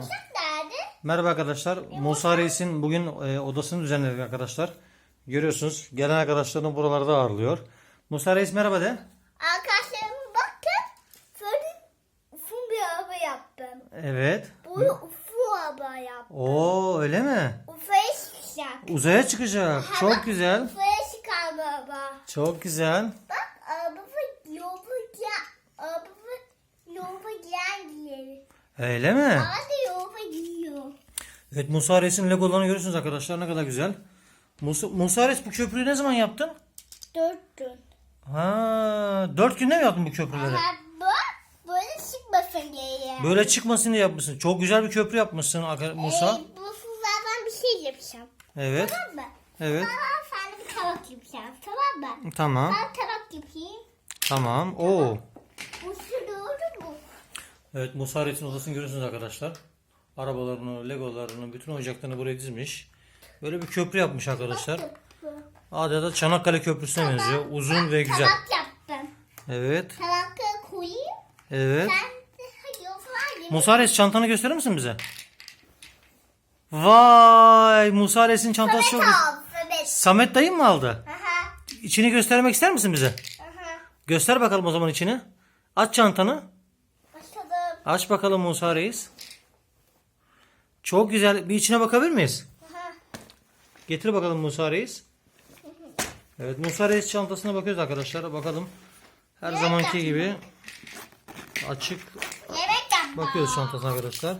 Uşak nerede? Merhaba arkadaşlar. Musa Reis'in bugün e, odasını düzenledik arkadaşlar. Görüyorsunuz gelen arkadaşlarını buralarda ağırlıyor. Musa Reis merhaba de. Arkadaşlarım bakın. Böyle ufun bir araba yaptım. Evet. Böyle ufu araba yaptım. Oo öyle mi? Ufaya çıkacak. Uzaya çıkacak. Çok güzel. Ufaya çıkar bu araba. Çok güzel. Bak araba yolda giyen, araba yolda giyen giyer. Öyle mi? Giyiyor. Evet Musa Reis'in legolarını görüyorsunuz arkadaşlar ne kadar güzel. Musa, Musa Reis bu köprüyü ne zaman yaptın? Dört gün. Ha, dört günde mi yaptın bu köprüleri? Ama bu böyle çıkmasın diye. Böyle çıkmasın diye yapmışsın. Çok güzel bir köprü yapmışsın Aka- Musa. Ee, bu sizlerden bir şey yapacağım. Evet. Tamam mı? Evet. Sen de bir tabak yapacağım. Tamam mı? Tamam. Ben tabak yapayım. Tamam. Oo. Bu su doğru mu? Evet Musa Reis'in odasını görüyorsunuz arkadaşlar. Arabalarını, legolarını, bütün oyuncaklarını buraya dizmiş. Böyle bir köprü yapmış arkadaşlar. Adeta Çanakkale Köprüsü'ne benziyor. Uzun ve güzel. Tabak yaptım. Evet. Tabakları koyayım. Evet. Sen de hadi o falan yemek. Musa Reis çantanı gösterir misin bize? Vay! Musa Reis'in çantası çok. Samet dayın mı aldı? Aha. İçini göstermek ister misin bize? Aha. Göster bakalım o zaman içini. Aç çantanı. Başladım. Aç bakalım Musa Reis. Çok güzel. Bir içine bakabilir miyiz? Aha. Getir bakalım Musa Reis. Evet Musa Reis çantasına bakıyoruz arkadaşlar. Bakalım. Her zamanki gibi açık Yemek yapma. bakıyoruz çantasına arkadaşlar.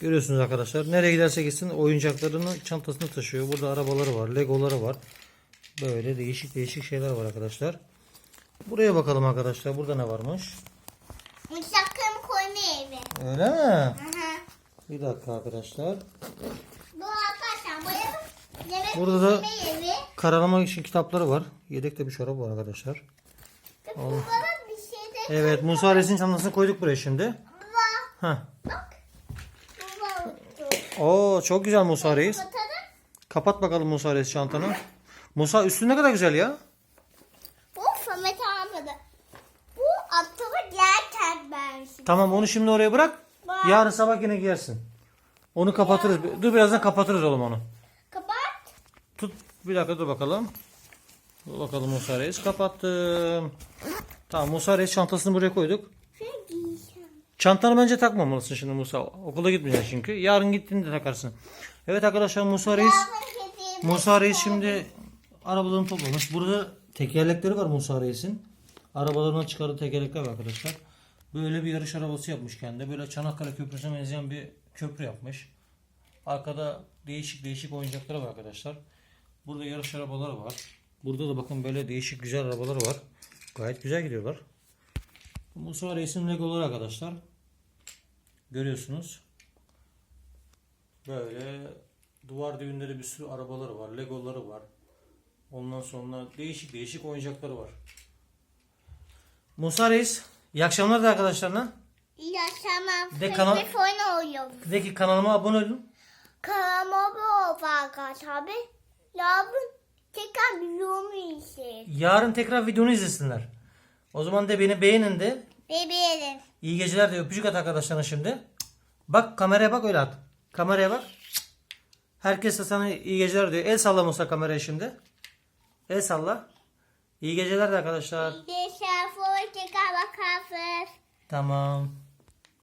Görüyorsunuz arkadaşlar. Nereye giderse gitsin oyuncaklarını çantasına taşıyor. Burada arabaları var, legoları var. Böyle değişik değişik şeyler var arkadaşlar. Buraya bakalım arkadaşlar. Burada ne varmış? Mutfaklarımı koyma evi. Öyle mi? Aha. Bir dakika arkadaşlar. Bu arkadaşlar boyama yemek Burada da- pişirme evi. Karalama için kitapları var. Yedekte bir çorap var arkadaşlar. Bir şey de Evet Musa Reis'in çantasını koyduk buraya şimdi. Heh. Bak. Var. Oo çok güzel Musa Reis. Kapat bakalım Musa Reis çantanı. Musa üstü ne kadar güzel ya. Bu Samet almadı. Bu atımı gerçekten beğenmişim. Tamam onu şimdi oraya bırak. Bak. Yarın sabah yine giyersin. Onu kapatırız. Dur birazdan kapatırız oğlum onu. Kapat. Tut bir dakika dur bakalım. Dur bakalım Musa Reis. Kapattım. Tamam Musa Reis çantasını buraya koyduk. Giyeceğim. Çantanı bence takmamalısın şimdi Musa. Okula gitmeyeceksin çünkü. Yarın gittiğinde takarsın. Evet arkadaşlar Musa Reis. Musa Reis şimdi arabalarını toplamış. Burada tekerlekleri var Musa Reis'in. Arabalarına çıkardığı tekerlekler var arkadaşlar. Böyle bir yarış arabası yapmış kendi. Böyle Çanakkale Köprüsü'ne benzeyen bir köprü yapmış. Arkada değişik değişik oyuncakları var arkadaşlar. Burada yarış arabaları var. Burada da bakın böyle değişik güzel arabalar var. Gayet güzel gidiyorlar. Musa Reis'in legoları arkadaşlar. Görüyorsunuz. Böyle duvar düğünleri bir sürü arabaları var, legoları var. Ondan sonra değişik değişik oyuncakları var. Musa Reis, iyi akşamlar da arkadaşlarına. İyi akşamlar. De kanal- oynuyorum. De ki kanalıma abone olun. Kanalıma abone ol arkadaşlar. Yarın tekrar videomu izleyin. Yarın tekrar videonu izlesinler. O zaman de beni beğenin de. Bebeğim. İyi geceler de öpücük at arkadaşlarına şimdi. Bak kameraya bak öyle at. Kameraya bak. Herkes de sana iyi geceler diyor. El salla Musa kameraya şimdi. El salla. İyi geceler de arkadaşlar. Bir şey bakarsın. Tamam.